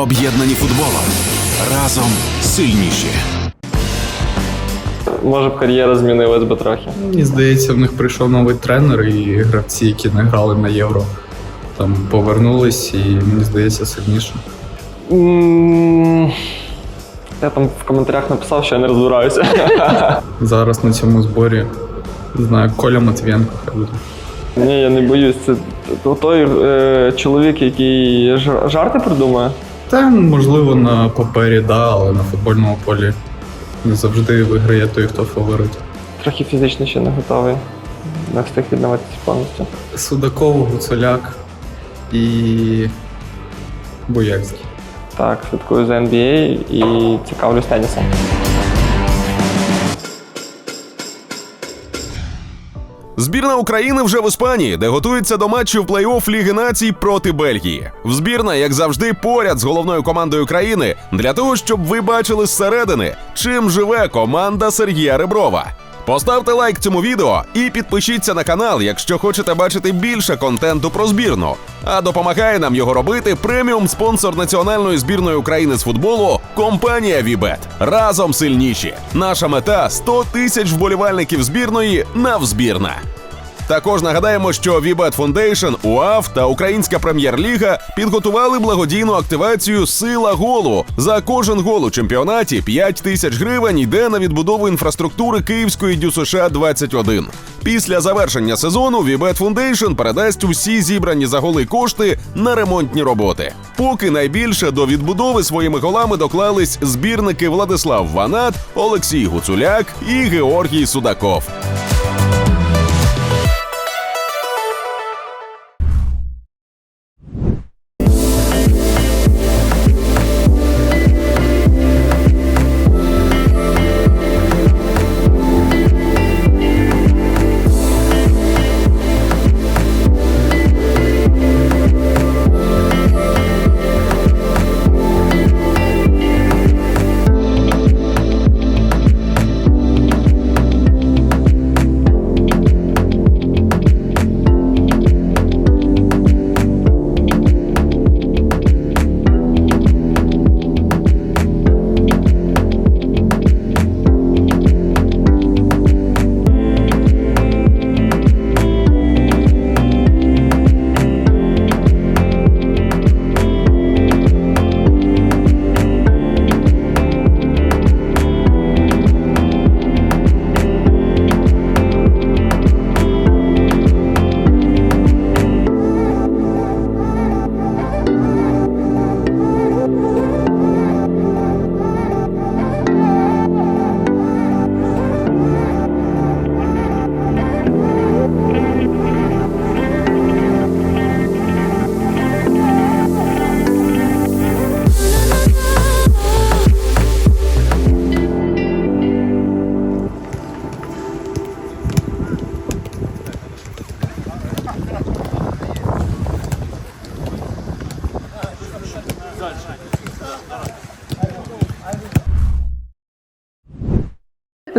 Об'єднані футболом. Разом сильніші. Може б кар'єра змінилась би трохи. Мені здається, в них прийшов новий тренер, і гравці, які не грали на євро, там повернулись, і мені здається, сильніше. Я там в коментарях написав, що я не розбираюся. Зараз на цьому зборі не знаю, Коля Матвієнко хай буде. Ні, я не боюсь. Це той е, чоловік, який жарти придумує. Та можливо на папері, да, але на футбольному полі не завжди виграє той, хто фаворит. Трохи фізично ще не готовий. Не встиг відновитися повністю. Судаков, Гуцуляк і Боярський. Так, слідкую за NBA і цікавлюсь тенісом. Збірна України вже в Іспанії, де готується до матчів плей-офф Ліги націй проти Бельгії. В збірна, як завжди, поряд з головною командою країни для того, щоб ви бачили зсередини, чим живе команда Сергія Реброва. Поставте лайк цьому відео і підпишіться на канал, якщо хочете бачити більше контенту про збірну. А допомагає нам його робити преміум спонсор національної збірної України з футболу компанія Вібет. Разом сильніші. Наша мета 100 тисяч вболівальників збірної навзбірна. Також нагадаємо, що Вібет Foundation, УАФ та Українська прем'єр-ліга підготували благодійну активацію Сила голу. За кожен гол у чемпіонаті 5 тисяч гривень йде на відбудову інфраструктури Київської ДЮСШ 21. Після завершення сезону Вібет Foundation передасть усі зібрані за голи кошти на ремонтні роботи. Поки найбільше до відбудови своїми голами доклались збірники Владислав Ванат, Олексій Гуцуляк і Георгій Судаков.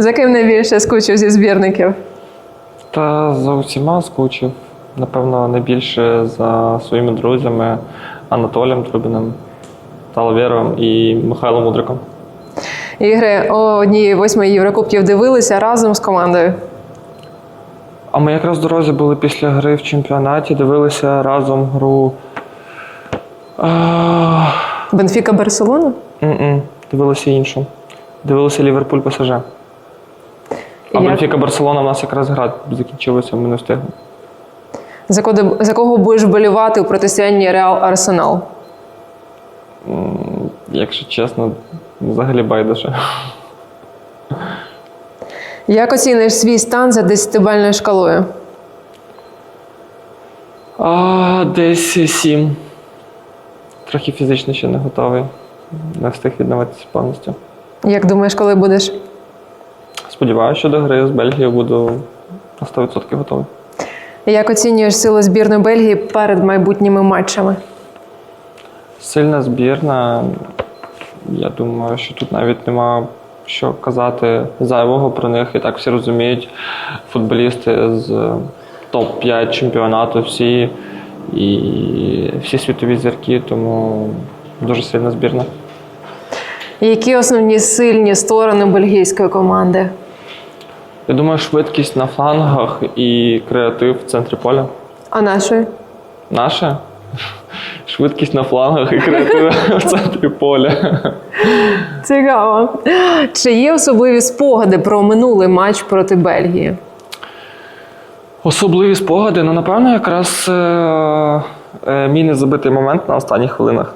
За ким найбільше скучив зі збірників? Та за усіма скучив. Напевно, найбільше за своїми друзями Анатолієм Трубіним, Талвєровим і Михайлом Мудриком. Ігри однієї восьмої Єврокубків дивилися разом з командою. А ми якраз в дорозі були після гри в чемпіонаті, дивилися разом гру. А, Бенфіка Барселона? Дивилися іншу. Дивилися Ліверпуль ПСЖ. А Як? Бенфіка Барселона у нас якраз гра закінчилася, ми не встигли. За кого, за кого будеш болівати у протистоянні Реал Арсенал? Якщо чесно, взагалі байдуже. Як оціниш свій стан за десятибальною шкалою? А, десь сім. Трохи фізично ще не готовий. Не встиг відновитися повністю. Як думаєш, коли будеш? Сподіваюся, що до гри з Бельгією буду на 100% готовий. Як оцінюєш силу збірної Бельгії перед майбутніми матчами? Сильна збірна. Я думаю, що тут навіть нема що казати зайвого про них. І так всі розуміють. Футболісти з топ-5 чемпіонату всі і всі світові зірки, тому Дуже сильна збірна. Які основні сильні сторони бельгійської команди? Я думаю, швидкість на флангах і креатив в центрі поля. А нашої? Наше? Швидкість на флангах і креатив в центрі поля. Цікаво. Чи є особливі спогади про минулий матч проти Бельгії? Особливі спогади, ну напевно, якраз е, е, мій незабитий момент на останніх хвилинах.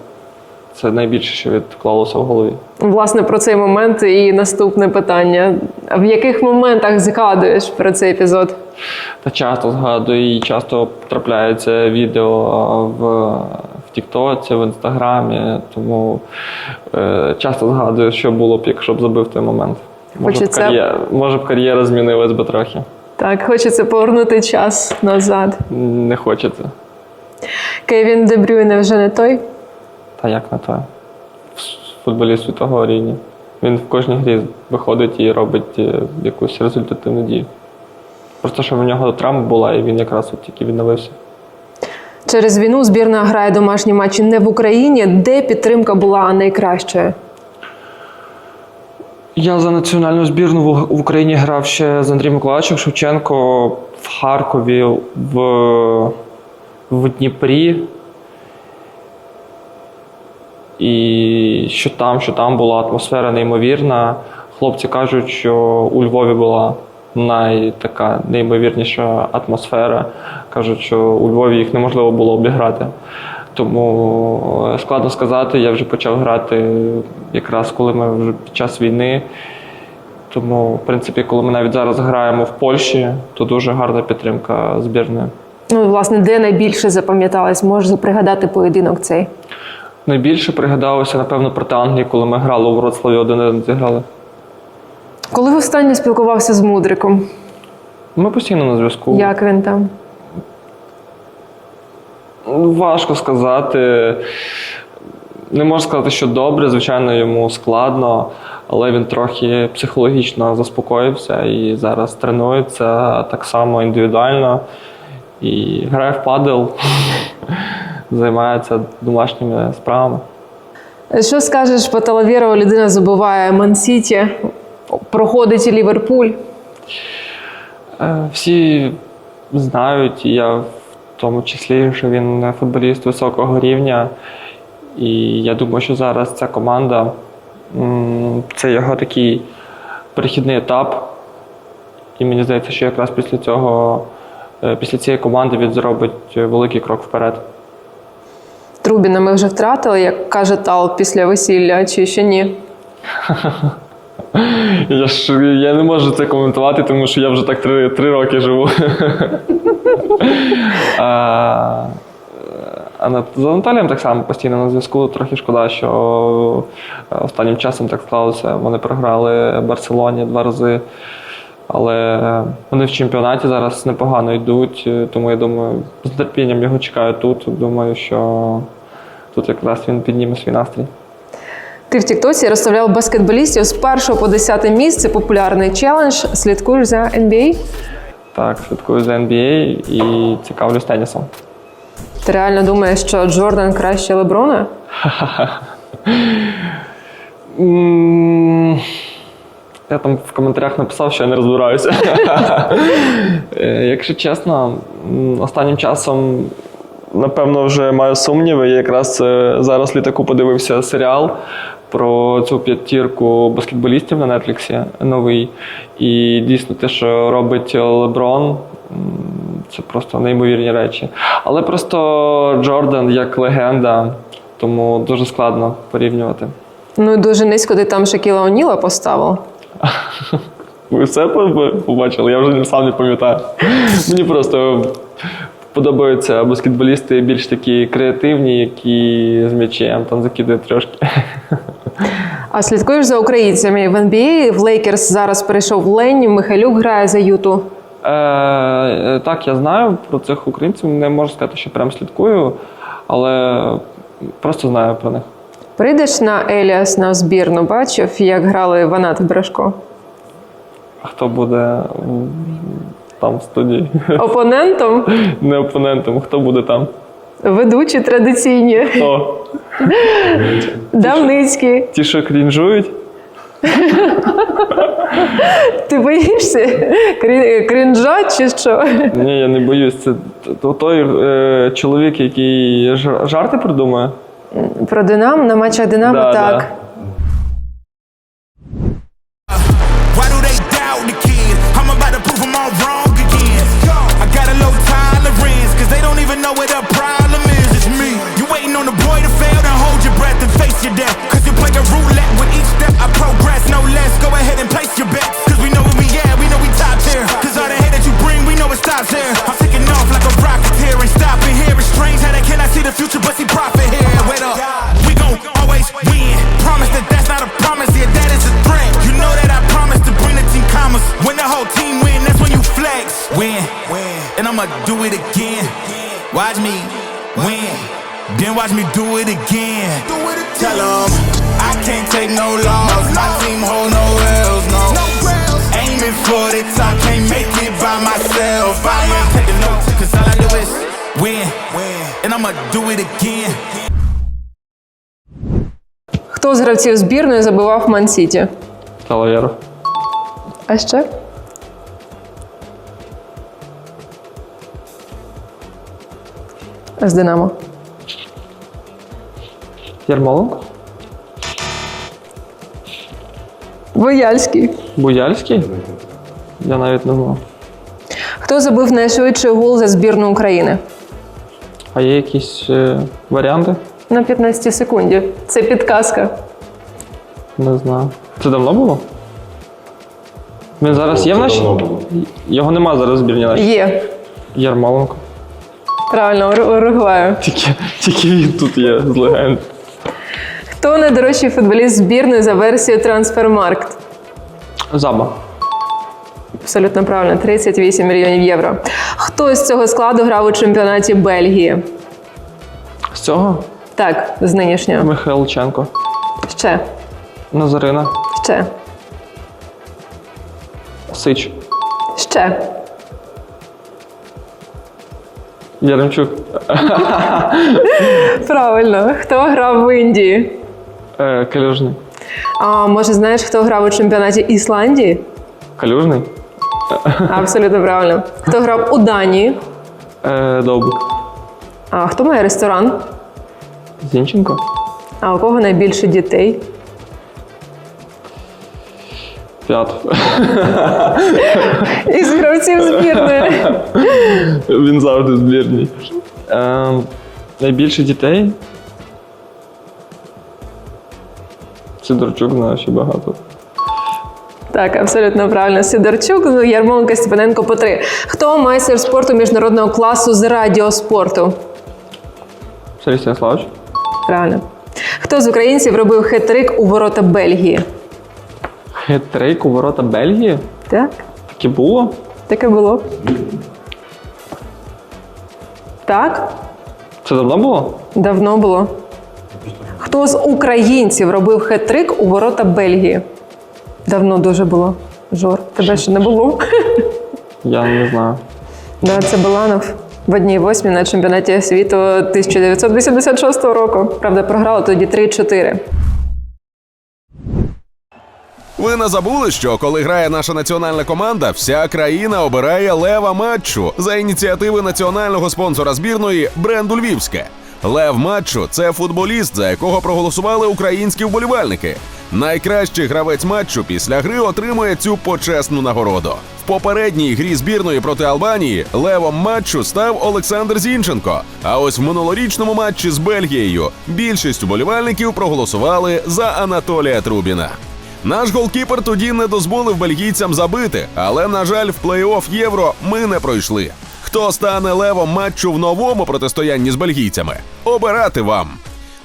Це найбільше, що відклалося в голові. Власне, про цей момент і наступне питання. В яких моментах згадуєш про цей епізод? Та часто згадую і часто трапляються відео в, в Тіктоці, в Інстаграмі, тому е, часто згадую, що було б, якщо б забив той момент. Може, б кар'єра, може б кар'єра змінилась би трохи. Так, хочеться повернути час назад. Не хочеться. Кевін Дебрюйне вже не той. Та як на то? Футболіст світового рівня. Він в кожній грі виходить і робить е, якусь результативну дію. Просто що в нього травма була, і він якраз от тільки відновився. Через війну збірна грає домашні матчі не в Україні, де підтримка була найкращою. Я за національну збірну в в Україні грав ще з Андрієм Миколаївичем Шевченко в Харкові, в, в Дніпрі. І що там, що там була атмосфера неймовірна. Хлопці кажуть, що у Львові була най, така неймовірніша атмосфера. Кажуть, що у Львові їх неможливо було обіграти. Тому е, складно сказати, я вже почав грати якраз коли ми вже під час війни. Тому, в принципі, коли ми навіть зараз граємо в Польщі, то дуже гарна підтримка збірної. Ну, власне, де найбільше запам'яталось? Можеш пригадати поєдинок цей. Найбільше пригадалося, напевно, проти Англії, коли ми грали у Вроцлаві 1 зіграли. Коли востаннє спілкувався з Мудриком? Ми постійно на зв'язку. Як він там? Важко сказати. Не можу сказати, що добре, звичайно, йому складно, але він трохи психологічно заспокоївся і зараз тренується так само індивідуально і грає в падел, займається домашніми справами. Що скажеш по Талавєрову? Людина забуває Ман-Сіті, проходить Ліверпуль. Е, Всі знають, і я в тому числі, що він футболіст високого рівня. І я думаю, що зараз ця команда це його такий перехідний етап. І мені здається, що якраз після цього, е, після цієї команди він зробить великий крок вперед. Трубіна ми вже втратили, як каже Тал після весілля, чи ще ні? Я ж я не можу це коментувати, тому що я вже так три, три роки живу. а, а на- з Анатолієм так само постійно на зв'язку. Трохи шкода, що е, останнім часом так склалося. Вони програли Барселоні два рази. Але вони в чемпіонаті зараз непогано йдуть, е, тому я думаю, з терпінням його чекаю тут. Думаю, що тут якраз він підніме свій настрій. Ти в Тіктоці розставляв баскетболістів з 1 по 10 місце. Популярний челендж. Слідкуєш за NBA? Так, слідкую за NBA і цікавлюсь тенісом. Ти реально думаєш, що Джордан краще Леброна? Я там в коментарях написав, що я не розбираюся. Е, Якщо чесно, останнім часом, напевно, вже маю сумніви. Я якраз е, зараз літаку подивився серіал про цю п'ятірку баскетболістів на Нетліксі новий. І дійсно те, що робить Леброн, це просто неймовірні речі. Але просто Джордан як легенда, тому дуже складно порівнювати. Ну і дуже низько ти там Шакіла Оніла поставив. Ви все побачили? Я вже сам не пам'ятаю. Мені просто подобаються баскетболісти більш такі креативні, які з м'ячем там закидують трошки. А слідкуєш за українцями в NBA. В Лейкерс зараз перейшов Лень, Михайлюк грає за Юту. Е, е, так, я знаю про цих українців. Не можу сказати, що прям слідкую, але просто знаю про них. Прийдеш на Еліас на збірну, бачив, як грали Ванат Брашко. А хто буде там в студії? Опонентом Не опонентом, хто буде там? Ведучі традиційні. Хто? Давницькі. Ті, що крінжують? Ти боїшся? Крі- Крінжа чи що? Ні, я не боюсь. Це той е, чоловік, який жарти придумує. Про Динамо на матчах Динамо Да, так. да. and I'ma do it again. Watch me win, then watch me do it again. Tell 'em I can't take no loss. My team hold no L's, no. Aiming for the top, can't make it by myself. I ain't taking no, cause all I do is win, and I'ma do it again. Хто з гравців збірної забивав в Ман-Сіті? Талаєров. А ще? З Динамо. Ярмоленко? Бояльський. Буяльський? Я навіть не знав. Хто забив найшвидший гол за збірну України? А є якісь е, варіанти? На 15 секунді. Це підказка. Не знаю. Це давно було? Він зараз є в нашій? Його нема зараз в збірні нашій. Є. Ярмоленко. Правильно, Уру- Уругваю. Тільки, тільки він тут є з легенд. Хто найдорожчий футболіст збірної за версією Трансфермаркт? Заба. Абсолютно правильно, 38 мільйонів євро. Хто з цього складу грав у чемпіонаті Бельгії? З цього Так, з нинішнього. Михайлченко. Ще, Назарина. ще, Сич. ще. Яремчук. Правильно. Хто грав в Індії? Е, Калюжний. А може, знаєш, хто грав у чемпіонаті Ісландії? Калюжний? Абсолютно правильно. Хто грав у Данії? Е, Довбик. А хто має ресторан? Зінченко. А у кого найбільше дітей? П'ят. Із гравців збірної. Він завжди в збірній. Е, найбільше дітей. Сидорчук знаю ще багато. Так, абсолютно правильно. Сидорчук, ну, Ярмоленко, Степаненко по три. Хто майстер спорту міжнародного класу з радіоспорту? Сергій Станіславович. Правильно. Хто з українців робив хет-трик у ворота Бельгії? Хет-трейк у ворота Бельгії? Так, Таке було? таке було. Так, Це давно було? давно було. Хто з українців робив хет-трик у ворота Бельгії? Давно дуже було. Жор, тебе ще не було. Я не знаю. Да, це Баланов в одній восьмій на чемпіонаті світу 1986 року. Правда, програла тоді 3-4. Ви не забули, що коли грає наша національна команда, вся країна обирає лева матчу за ініціативи національного спонсора збірної бренду Львівське. Лев матчу це футболіст, за якого проголосували українські вболівальники. Найкращий гравець матчу після гри отримує цю почесну нагороду. В попередній грі збірної проти Албанії левом матчу став Олександр Зінченко. А ось в минулорічному матчі з Бельгією більшість вболівальників проголосували за Анатолія Трубіна. Наш голкіпер тоді не дозволив бельгійцям забити, але, на жаль, в плей-офф євро ми не пройшли. Хто стане левом матчу в новому протистоянні з бельгійцями? Обирати вам.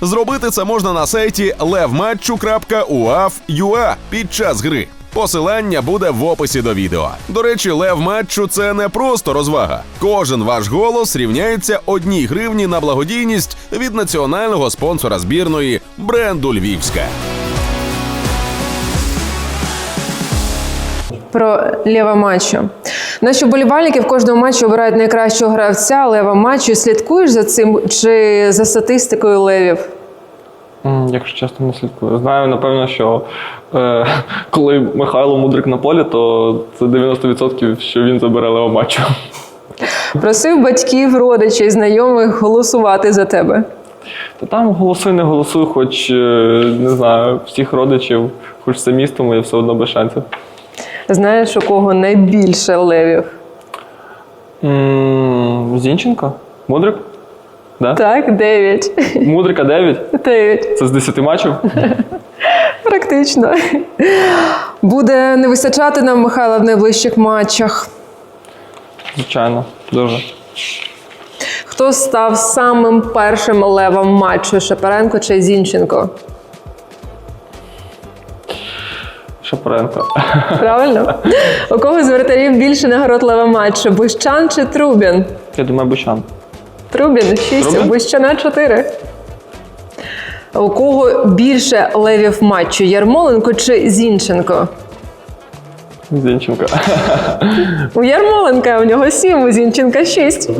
Зробити це можна на сайті levmatchu.uaf.ua під час гри. Посилання буде в описі до відео. До речі, лев матчу це не просто розвага. Кожен ваш голос рівняється одній гривні на благодійність від національного спонсора збірної бренду Львівська. Про Лєва матчу. Наші болівальники в кожному матчі обирають найкращого гравця лева матчу. Слідкуєш за цим чи за статистикою левів? Якщо чесно, не слідкую. Знаю, напевно, що е, коли Михайло Мудрик на полі, то це 90% що він забере лево матчу. Просив батьків, родичів, знайомих голосувати за тебе. Та там голосуй, не голосуй, хоч е, не знаю, всіх родичів, хоч це місто моє, все одно без шансів. Знаєш, у кого найбільше левів? М, Зінченко? Мудрик? Да? Так, дев'ять. Мудрика 9? Дев'ять. Це з 10 матчів? Практично. Буде не вистачати нам Михайла в найближчих матчах. Звичайно, дуже. Хто став самим першим левом матчу Шапаренко чи Зінченко? Шапаренко. Правильно? У кого з вратарів більше нагород лева матчу? Бущан чи Трубін? Я думаю, Бущан. Трубін 6, у Трубін? Бущана 4. У кого більше левів матчу? Ярмоленко чи Зінченко? Зінченко. У Ярмоленка у нього 7, у Зінченка 6.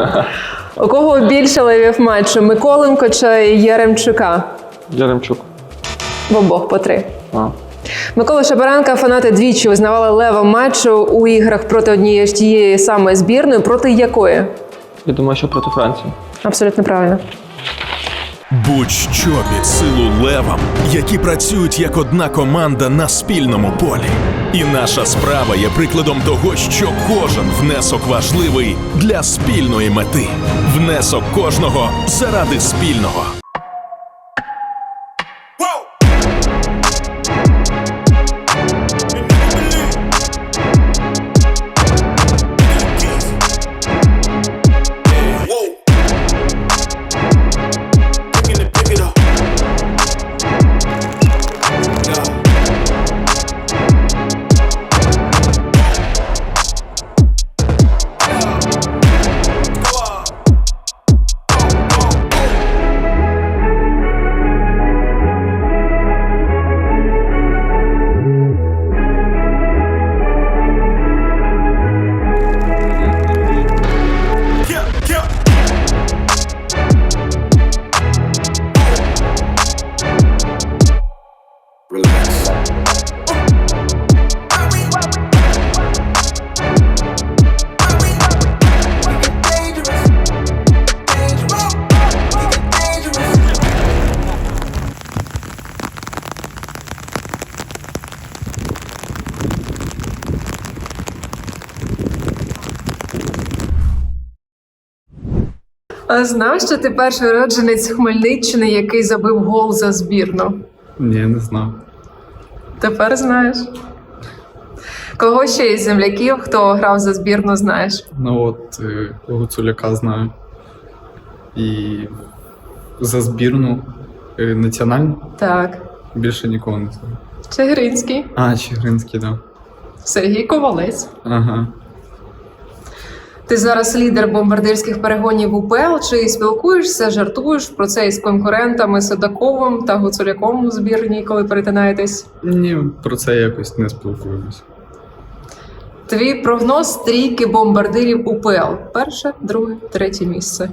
У кого більше левів матчу? Миколенко чи Яремчука? Яремчук. В обох по три. А. Микола Шапаренка фанати двічі визнавали левом матчу у іграх проти однієї ж тієї самої збірної. Проти якої? Я думаю, що проти Франції. Абсолютно правильно. Будь-що під силу левам, які працюють як одна команда на спільному полі. І наша справа є прикладом того, що кожен внесок важливий для спільної мети. Внесок кожного заради спільного. А знав, що ти перший уродженець Хмельниччини, який забив гол за збірну? Ні, не знав. Тепер знаєш. Кого ще із земляків, хто грав за збірну, знаєш? Ну от е, Гуцуляка знаю. І за збірну е, національну Так. більше нікого не знаю. Чигиринський, А, Чигиринський, так. Да. Сергій Ковалець. Ага. Ти зараз лідер бомбардирських перегонів УПЛ. Чи спілкуєшся, жартуєш про це із конкурентами Судаковим та Гуцуляком у збірній, коли перетинаєтесь? Ні, про це якось не спілкуємось. Твій прогноз трійки бомбардирів УПЛ. Перше, друге, третє місце.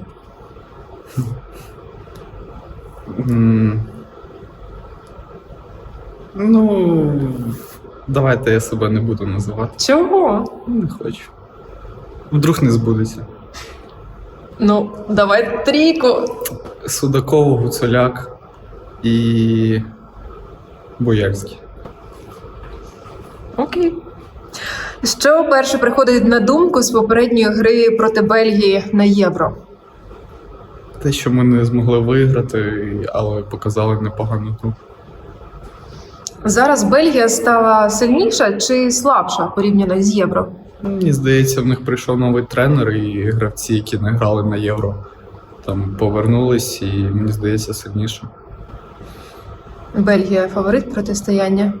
Ну, давайте я себе не буду називати. Чого? Не хочу. Вдруг не збудеться. Ну, давай трійку. Судаков, Гуцуляк і Боярський. Окей. Що перше приходить на думку з попередньої гри проти Бельгії на євро? Те, що ми не змогли виграти, але показали непогану гру. Зараз Бельгія стала сильніша чи слабша порівняно з євро? Мені здається, в них прийшов новий тренер, і гравці, які не грали на євро, там повернулись, і мені здається, сильніше. Бельгія фаворит протистояння.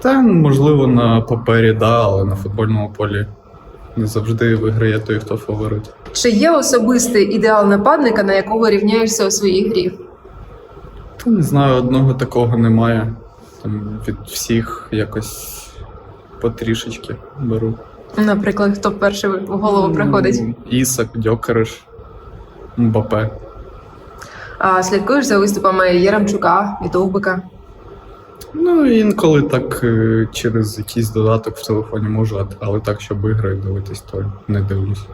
Та, можливо, на папері, да, але на футбольному полі не завжди виграє той, хто фаворит. Чи є особистий ідеал нападника, на якого рівняєшся у своїй грі? Та не знаю, одного такого немає. Там від всіх якось потрішечки беру. Наприклад, хто перший в голову приходить? Ісак, Дьокериш, Мбапе. А слідкуєш за виступами Єремчука і Довбика? Ну, інколи так е, через якийсь додаток в телефоні можу, але так, щоб ігри дивитись, то не дивлюсь.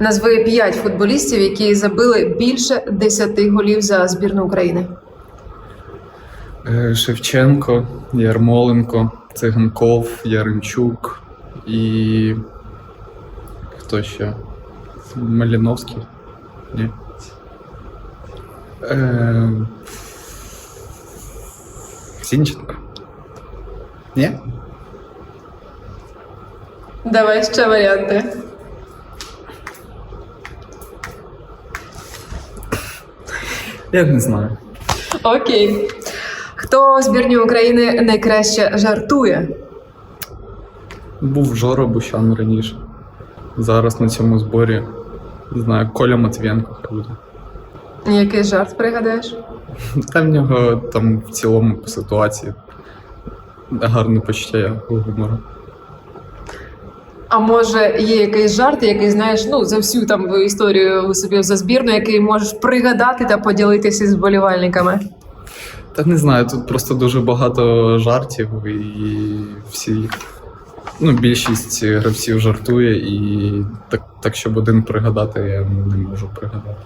Назви п'ять футболістів, які забили більше 10 голів за збірну України. Е, Шевченко, Ярмоленко, Циганков, Яремчук і. Хто ще? Маліновський? Ні. Е... Сінченко. Ні? Давай ще варіанти. Я не знаю. Окей. Хто в збірні України найкраще жартує? Був Жора Бущан раніше. Зараз на цьому зборі. Не знаю, Коля Матвієнко хай буде. Який жарт пригадаєш? Та в нього там в цілому по ситуації гарне почуття гумору. А може є якийсь жарт, який знаєш, ну за всю там історію собі за збірну, який можеш пригадати та поділитися з вболівальниками? Та не знаю, тут просто дуже багато жартів, і всі. Ну, більшість гравців жартує, і так, так щоб один пригадати, я не можу пригадати.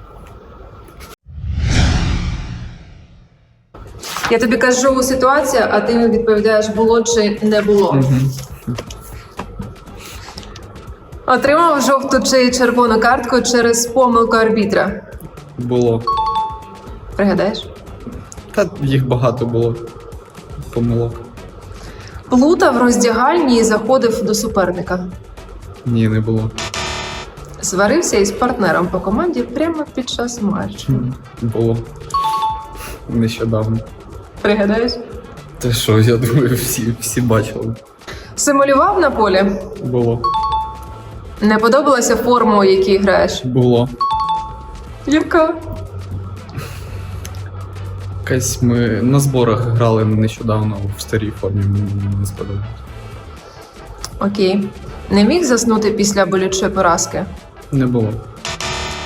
Я тобі кажу ситуація, а ти відповідаєш, було чи не було. Отримав жовту чи червону картку через помилку арбітра. Було. Пригадаєш? Та їх багато було. Помилок. Плутав роздягальні і заходив до суперника. Ні, не було. Сварився із партнером по команді прямо під час матчу. Було. Нещодавно. Пригадаєш? Та що, я думаю, всі, всі бачили. Симулював на полі. Було. Не подобалася форма, у якій граєш. Було. Яка? Якась ми на зборах грали нещодавно в старій формі, мені не сподобалось. Окей. Не міг заснути після болючої поразки. Не було.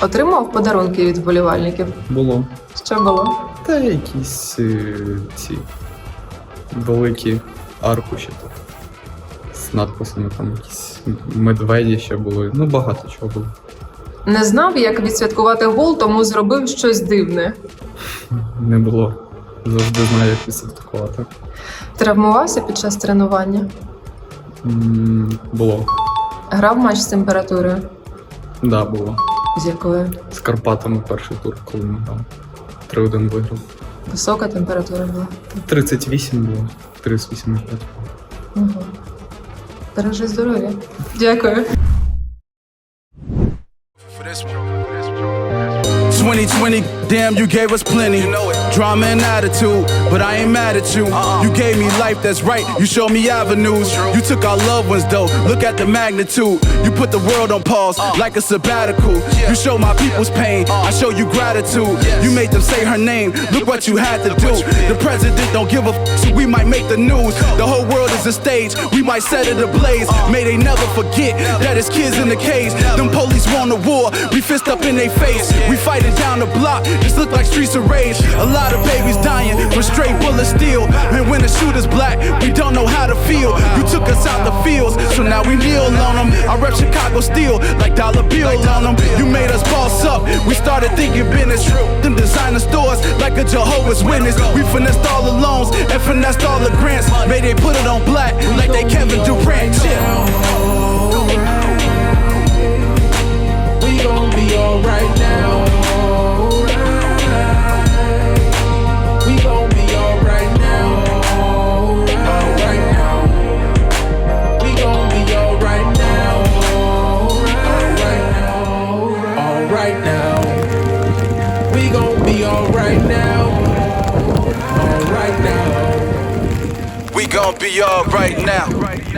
Отримав подарунки від вболівальників. Було. Що було? Та якісь е, ці великі аркуші з надписами, там якісь медведі ще були. Ну, багато чого було. Не знав, як відсвяткувати гол, тому зробив щось дивне. Не було. Завжди знаю, як відсвяткувати. Травмувався під час тренування. М, Було. Грав матч з температурою. Да, було. З якою? З Карпатами перший тур, коли ми грали. 3-1 виграв. Висока температура була. 38 було. 38,5. Угу. Бережи здоров'я. Дякую. 2020, damn, you gave us plenty. Drama and attitude, but I ain't mad at you. You gave me life that's right, you showed me avenues. You took our loved ones, though, look at the magnitude. You put the world on pause like a sabbatical. You show my people's pain, I show you gratitude. You made them say her name, look what you had to do. The president don't give a f, so we might make the news. The whole world is a stage, we might set it ablaze. May they never forget that it's kids in the cage. Them police want a war, we fist up in their face. We fighting down the block, this look like streets of rage. A lot of babies dying from straight bullet steel. And when the shooter's black, we don't know how to feel. You took us out the fields, so now we kneel on them. I rep Chicago steel like dollar bill on them. You made us boss up, we started thinking business. Them designer stores like a Jehovah's Witness. We finessed all the loans and finessed all the grants. May they put it on black like they Kevin Durant. Yeah. We gon' be alright now. We gon' be alright now.